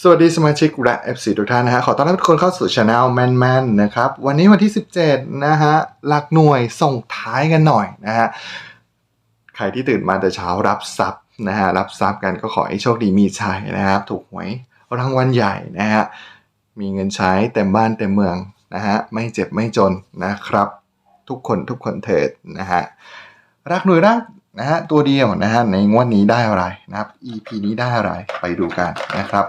สวัสดีสมาชิกและ FC ทุกท่านนะฮะขอต้อนรับทุกคนเข้าสู่ช anel แมนแมนนะครับ วันนี้วันที่ 17 นะฮะ หลักหน่วยส่งท้ายกันหน่อยนะฮะ ใครที่ตื่นมาแต่เช้ารับทรัพย์นะฮะ รับทรัพย์กันก็ขอให้โชคดีมีชัยนะครับ ถูกหวยรางวัลใหญ่นะฮะ มีเงินใช้เต็มบ้านเต็มเมืองนะฮะ ไม่เจ็บไม่จนนะครับ ทุกคนทุกคนเถิดนะฮะ รักหน่วยรักนะฮะตัวเดียวนะฮะในงวดนี้ได้อะไรนะครับ EP นี้ได้อะไรไปดูกันนะครับ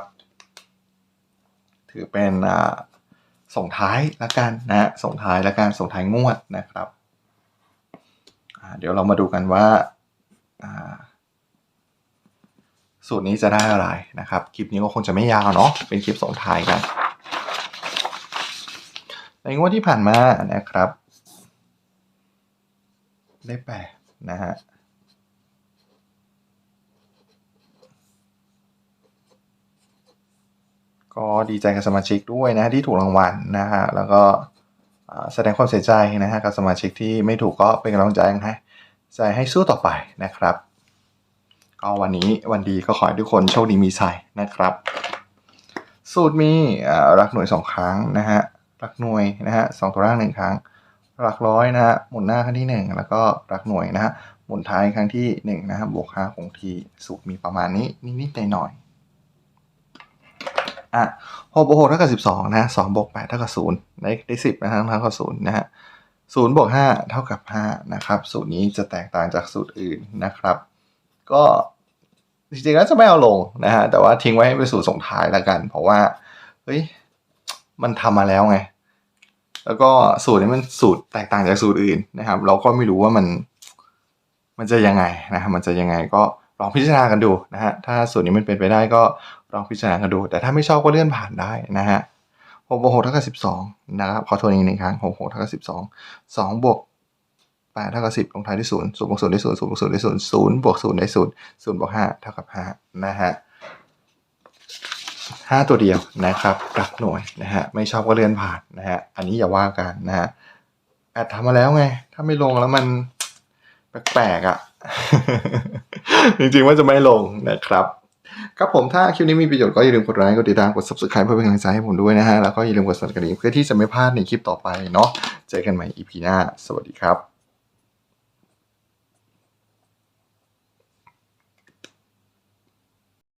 ถือเป็นส่งท้ายละกันนะส่งท้ายละกันส่งท้ายงวดนะครับเดี๋ยวเรามาดูกันว่าอ่าสูตรนี้จะได้อะไรนะครับ คลิปนี้ก็คงจะไม่ยาวเนาะเป็นคลิปส่งท้ายกัน ในงวดที่ผ่านมานะครับ ได้แปดนะฮะ ก็ดีใจกับสมาชิกด้วยนะที่ถูกรางวัลนะฮะแล้วก็แสดงความเสียใจนะฮะกับสมาชิกที่ไม่ถูกก็เป็นกำลังใจให้ใจให้สู้ต่อไปนะครับ ก็วันนี้วันดีก็ขอให้ทุกคนโชคดีมีชัยนะครับ สูตรมีรักหน่วยสองครั้งนะฮะรักหน่วยนะฮะสองตัวล่างหนึ่งครั้งรักร้อยนะฮะหมุนหน้าครั้งที่หนึ่งแล้วก็รักหน่วยนะฮะหมุนท้ายครั้งที่หนึ่งนะฮะบวกห้าคงที่สูตรมีประมาณนี้นิดๆหน่อยๆ อะหกบวกหกเท่ากับสิบสองนะสองบวกแปดเท่ากับศูนย์ได้ได้สิบนะฮะเท่ากับศูนย์นะฮะศูนย์บวกห้าเท่ากับห้านะครับ สูตรนี้จะแตกต่างจากสูตรอื่นนะครับ ก็จริงๆแล้วจะไม่เอาลงนะฮะแต่ว่าทิ้งไว้ให้เป็นสูตรส่งท้ายล้วกัน เพราะว่าเฮ้ยมันทำมาแล้วไง แล้วก็สูตรนี้มันสูตรแตกต่างจากสูตรอื่นนะครับ เราก็ไม่รู้ว่ามัน มันจะยังไงนะครับมันจะยังไงก็ ลองพิจารณากันดูนะฮะถ้าสูตรนี้มันเป็นไปได้ก็ลองพิจารณากันดู แต่ถ้าไม่ชอบก็เลื่อนผ่านได้นะฮะหกบวกหกเท่ากับสิบสองนะครับขอทวนอีกหนึ่งครั้งหกหกเท่ากับสิบสองสองบวกแปดเท่ากับสิบลงท้ายด้วยศูนย์ศูนย์บวกศูนย์ได้ศูนย์ศูนย์บวกศูนย์ได้ศูนย์ศูนย์บวกศูนย์ได้ศูนย์ศูนย์บวกห้าเท่ากับห้านะฮะห้าตัวเดียวนะครับหลักหน่วยนะฮะไม่ชอบก็เลื่อนผ่านนะฮะอันนี้อย่าว่ากันนะฮะแอดทำมาแล้วไง ถ้าไม่ลงแล้วมัน แปลกๆอะ่ะ จริงๆว่าจะไม่ลงนะครับ ครับผมถ้าคลิปนี้มีประโยชน์ก็อย่าลืมกดไลค์กดติดตามกด subscribe เพื่อเป็นกำลังใจให้ผมด้วยนะฮะ แล้วก็อย่าลืมกดสั่นกระดิ่งเพื่อที่จะไม่พลาดในคลิปต่อไปเนาะเจอกันใหม่ EP หน้า สวัสดีครับ